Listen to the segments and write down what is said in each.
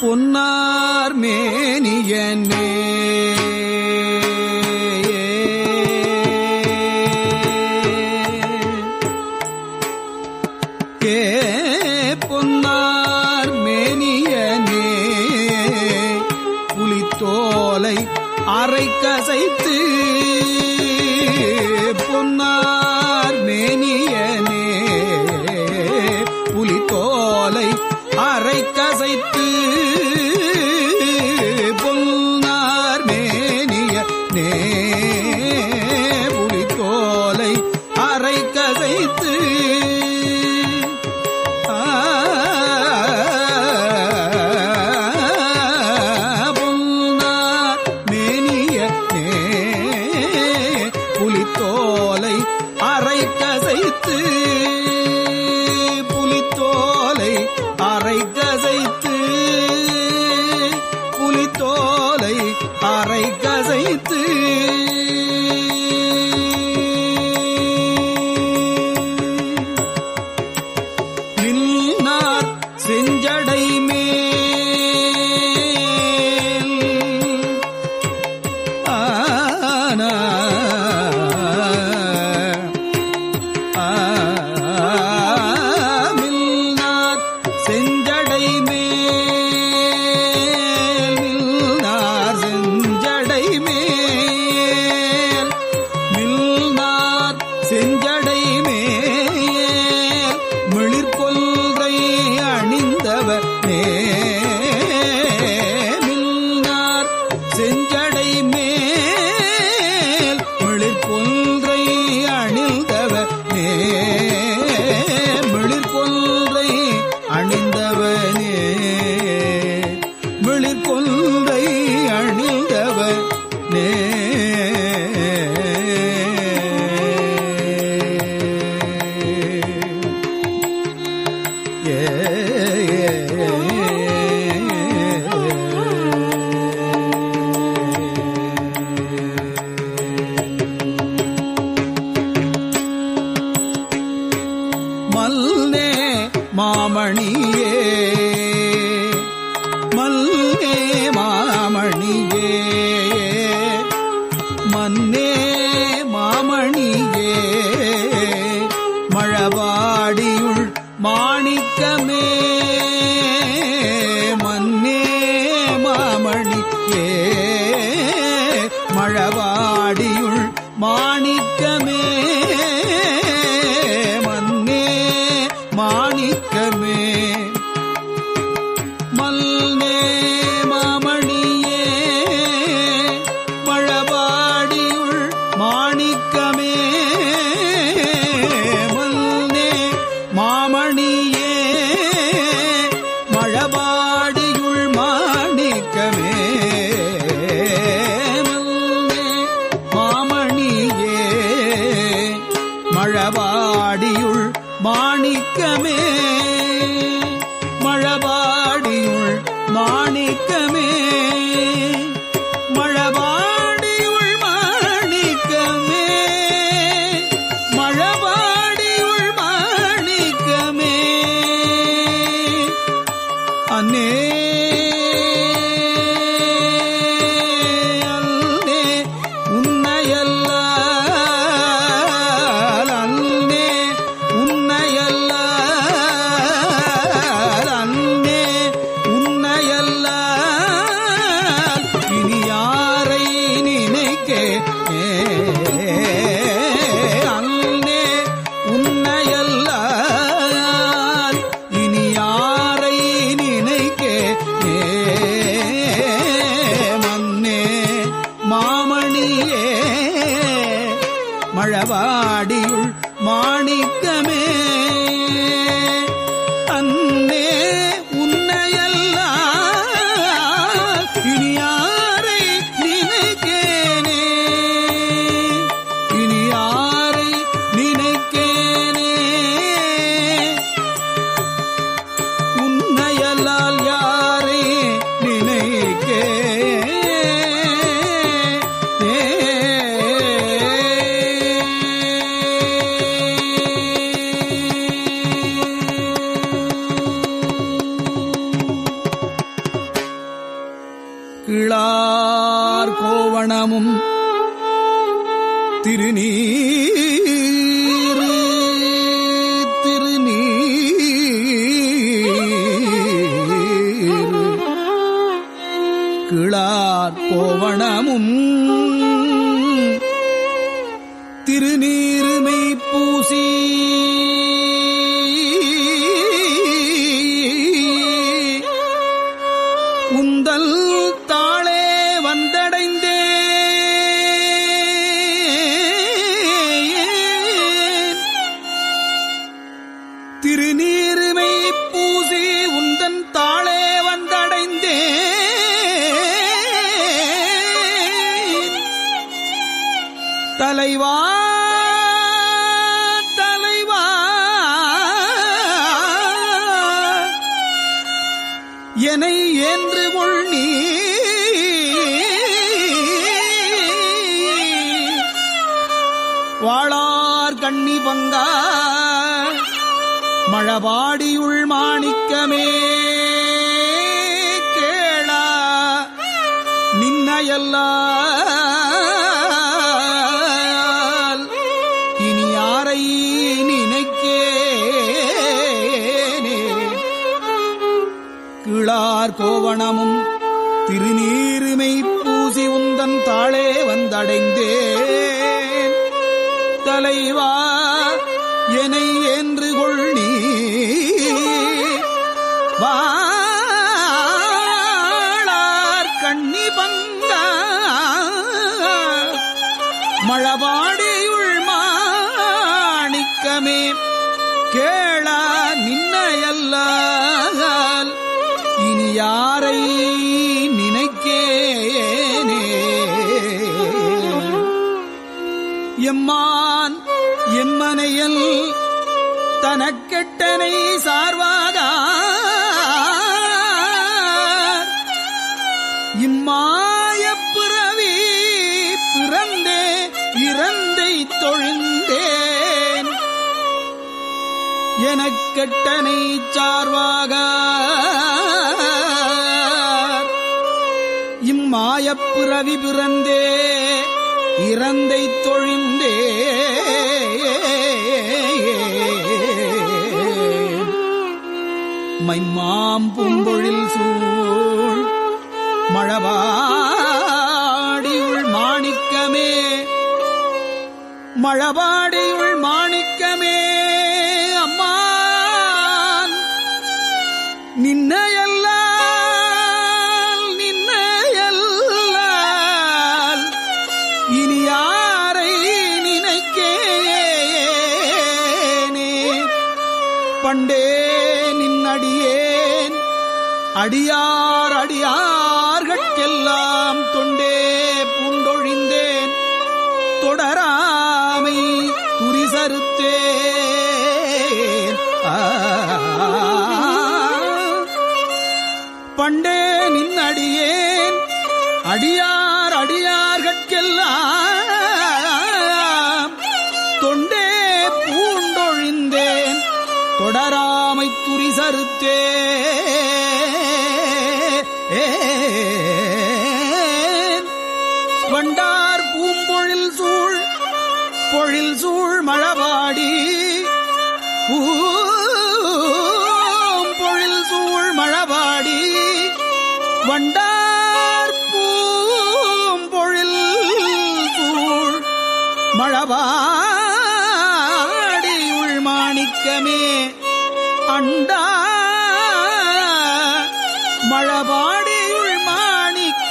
பொன்னார் மேனியனே. மழவாடியுள் மாணிக்கமே. மாணிக்கமே. கிளார் கோவணமும் திருநீருமை பூசி என்னை என்று கொள் நீ. வாழார் கண்ணி பங்கா. மழபாடியுள் மாணிக்கமே. கேளா. நின்னையல்லால் கிளார் திருநீருமை பூசி உந்தன் தாளே வந்தடைந்தேன். தலைவா என்னை என்று கொள் நீ தனக்கெட்டனை சார்வாக. இம்மாயப் பிறவி பிறந்தே இறந்தை தொழிந்தேன். எனக்கெட்டனை சார்வாக. இம்மாயப்புறவி பிறந்தே இறந்தை தொழிந்தே மைமாம் பூம்பொழில் சூழ். மழபாடியுள் மாணிக்கமே. மழபாடியுள் மா அடியார் அடியார்கட்கெல்லாம் தொண்டே பூண்டொழிந்தேன். தொடராமை துரிசறுத்தேன். பண்டே நின் அடியேன். அடியார் அடியார்கட்கெல்லாம் தொண்டே பூண்டொழிந்தேன். தொடராமை துரிசறுத்தே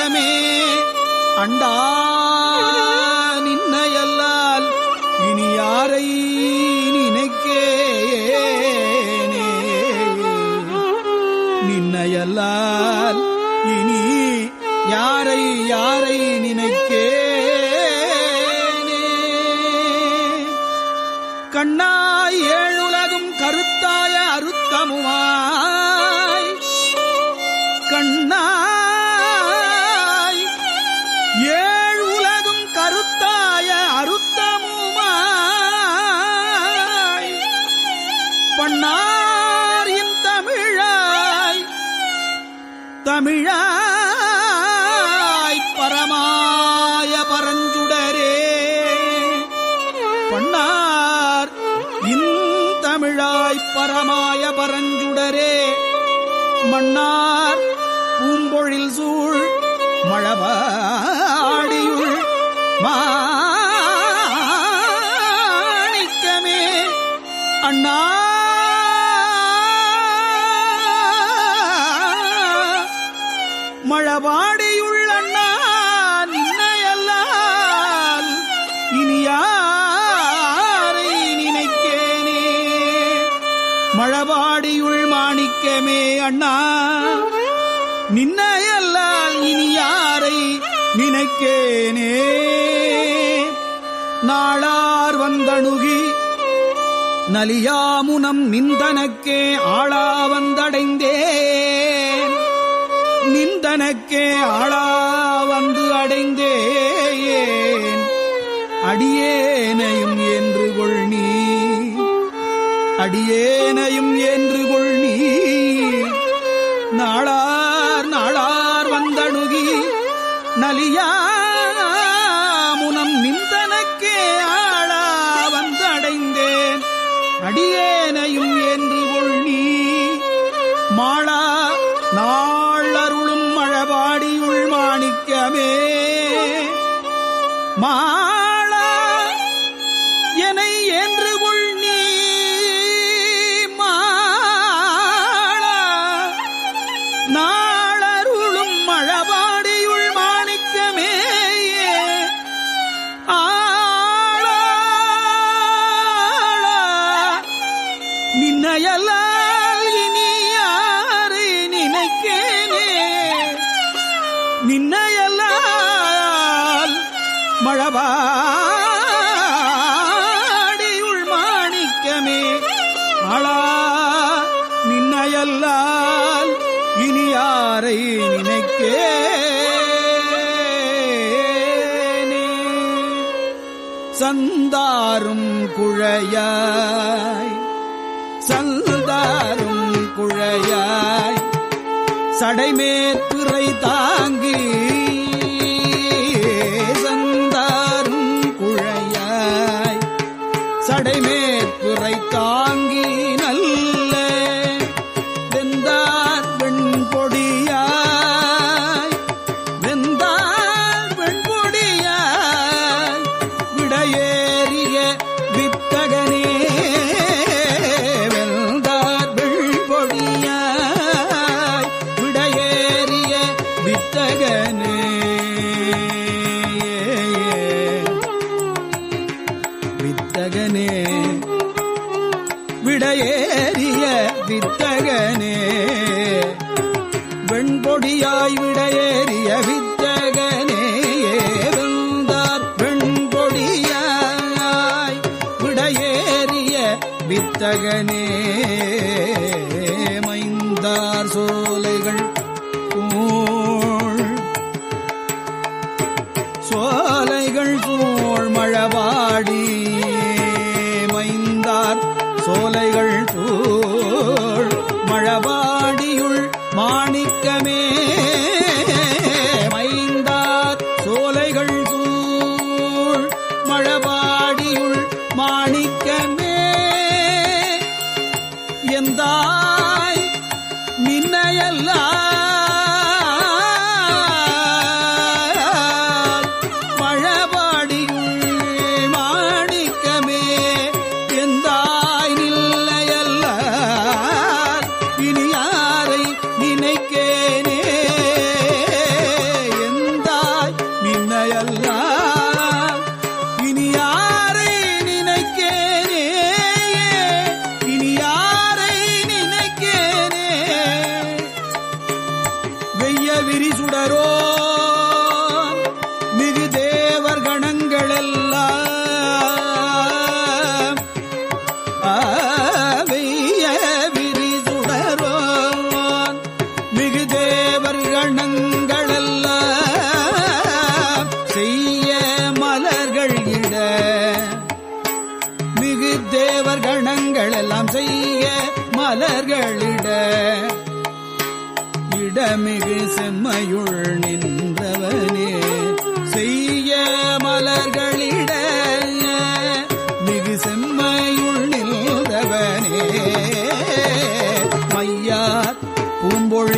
அச்சமே அண்டா நின்னையல்லால் இனி யாரை நினைக்கேனே? நின்னையல்லால் இனி யாரை யாரை நினைக்கேனே? கண்ணா மன்னாரின் தமிழாய். தமிழாய் பரமாய பரஞ்சுடரே. பண்ணார் இந்தமிழாய் பரமாய பரஞ்சுடரே. மன்னார் பூம்பொழில் சூழ் மழவாடியுள் மாணிக்கமே. அண்ணா அண்ணா. நின்னையல்லால் இனி யாரை நினைக்கேனே? நாளார் வந்தணுகி நலியாமுனம் நிந்தனக்கே ஆளா வந்தடைந்தேன் நிந்தனக்கே ஆளா வந்து அடைந்தேன் அடியேனையும் என்று கொள் நீ? அடியேனையும் என்று கொள் நீ? நாளார் நாளார் வந்தணுகி நலியா அயலால் இனி யாரை நினைக்கேனே? நின்னையல்லால் மழபாடியுள் மாணிக்கமே ஆளா நின்னையல்லால் இனி யாரை நினைக்கேனே? சந்தாரும் குழையாய் சடைமேற்பிறை கொடியாய் விடையேறிய வித் மாணிக்கமே எந்த மனையுள் நின்றவனே செய்ய மலர்களிட மிகு செம்மையுள் நின்றவனே. மையார் பூம்பொழி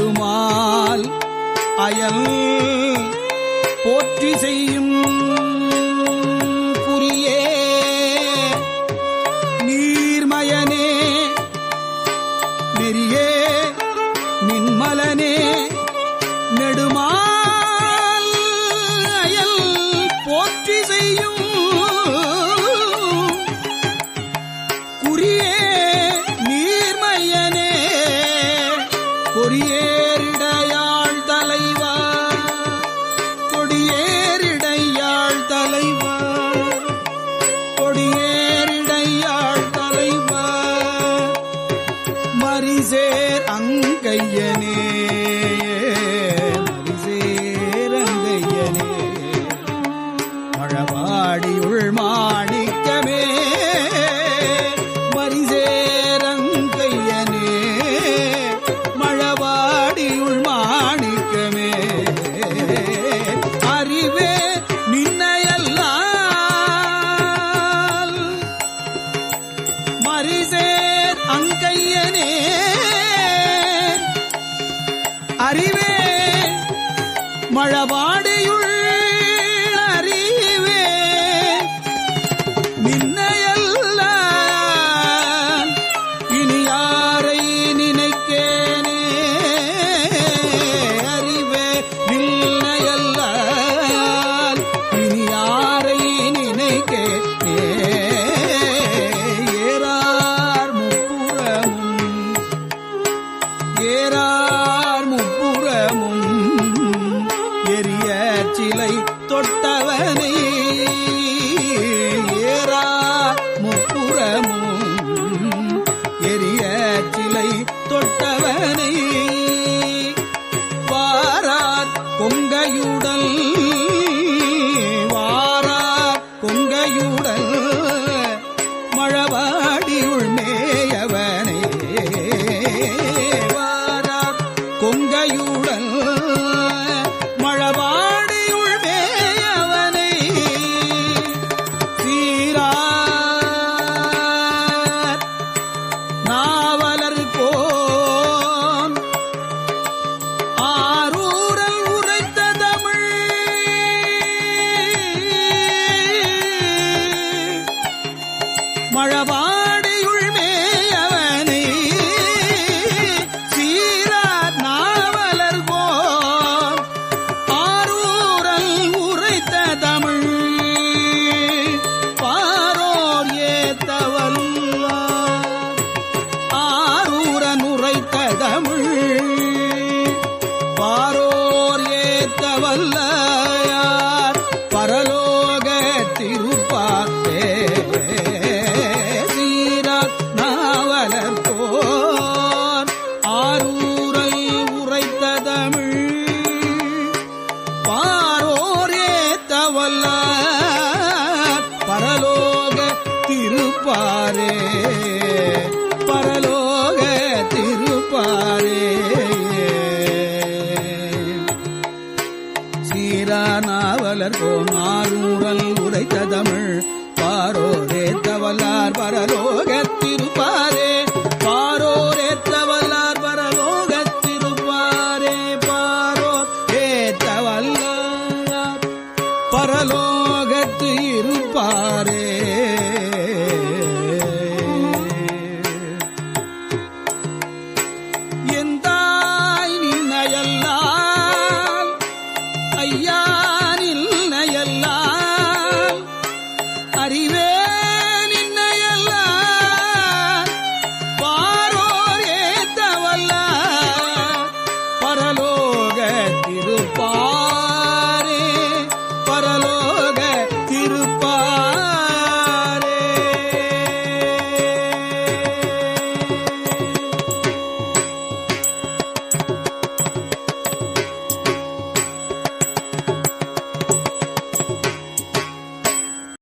அருளுமால் அயல் போற்றி செய்யும் கையனே. அடியுள் மழவான் பா